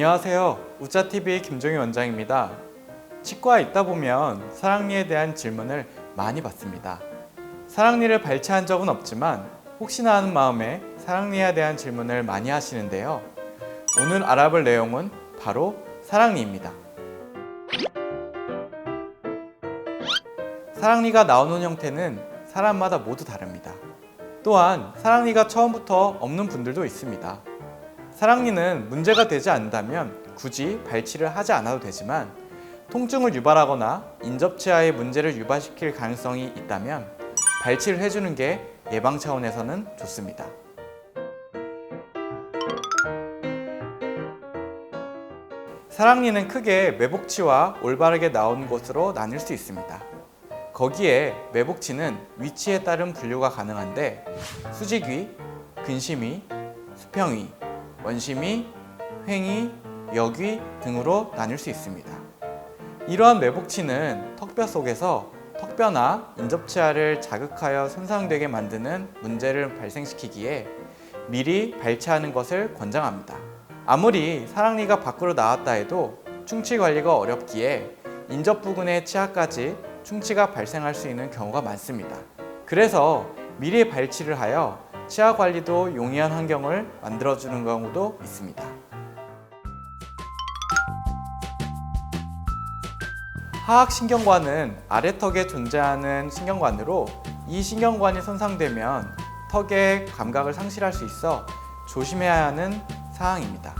안녕하세요. 우짜TV 김종희 원장입니다. 치과에 있다 보면 사랑니에 대한 질문을 많이 받습니다. 사랑니를 발치한 적은 없지만 혹시나 하는 마음에 사랑니에 대한 질문을 많이 하시는데요. 오늘 알아볼 내용은 바로 사랑니입니다. 사랑니가 나오는 형태는 사람마다 모두 다릅니다. 또한 사랑니가 처음부터 없는 분들도 있습니다. 사랑니는 문제가 되지 않는다면 굳이 발치를 하지 않아도 되지만 통증을 유발하거나 인접치아에 문제를 유발시킬 가능성이 있다면 발치를 해주는 게 예방 차원에서는 좋습니다. 사랑니는 크게 매복치와 올바르게 나오는 곳으로 나뉠 수 있습니다. 거기에 매복치는 위치에 따른 분류가 가능한데 수직위, 근심위, 수평위, 원심위, 횡위, 역위 등으로 나뉠 수 있습니다. 이러한 매복치는 턱뼈 속에서 턱뼈나 인접치아를 자극하여 손상되게 만드는 문제를 발생시키기에 미리 발치하는 것을 권장합니다. 아무리 사랑니가 밖으로 나왔다 해도 충치 관리가 어렵기에 인접 부근의 치아까지 충치가 발생할 수 있는 경우가 많습니다. 그래서 미리 발치를 하여 치아 관리도 용이한 환경을 만들어주는 경우도 있습니다. 하악신경관은 아래턱에 존재하는 신경관으로 이 신경관이 손상되면 턱의 감각을 상실할 수 있어 조심해야 하는 사항입니다.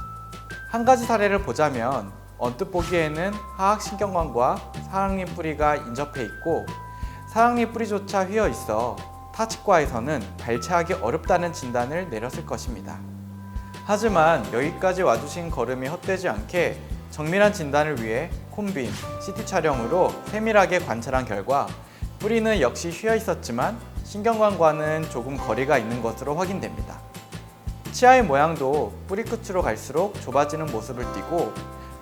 한 가지 사례를 보자면 언뜻 보기에는 하악신경관과 사랑니 뿌리가 인접해 있고 사랑니 뿌리조차 휘어 있어 타 치과에서는 발치하기 어렵다는 진단을 내렸을 것입니다. 하지만 여기까지 와주신 걸음이 헛되지 않게 정밀한 진단을 위해 콤빔, CT 촬영으로 세밀하게 관찰한 결과 뿌리는 역시 휘어 있었지만 신경관과는 조금 거리가 있는 것으로 확인됩니다. 치아의 모양도 뿌리 끝으로 갈수록 좁아지는 모습을 띠고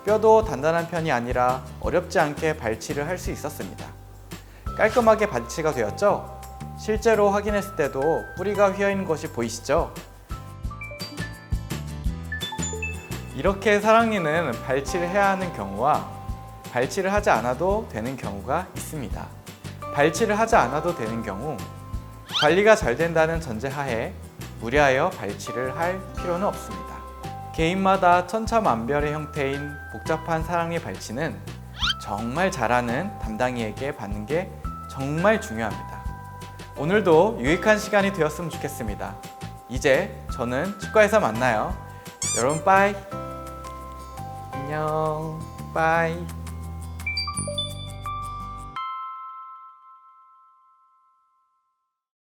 뼈도 단단한 편이 아니라 어렵지 않게 발치를 할 수 있었습니다. 깔끔하게 발치가 되었죠? 실제로 확인했을 때도 뿌리가 휘어 있는 것이 보이시죠? 이렇게 사랑니는 발치를 해야 하는 경우와 발치를 하지 않아도 되는 경우가 있습니다. 발치를 하지 않아도 되는 경우 관리가 잘 된다는 전제하에 무리하여 발치를 할 필요는 없습니다. 개인마다 천차만별의 형태인 복잡한 사랑니 발치는 정말 잘하는 담당이에게 받는 게 정말 중요합니다. 오늘도 유익한 시간이 되었으면 좋겠습니다. 이제 저는 치과에서 만나요. 여러분 빠이. 안녕. 빠이.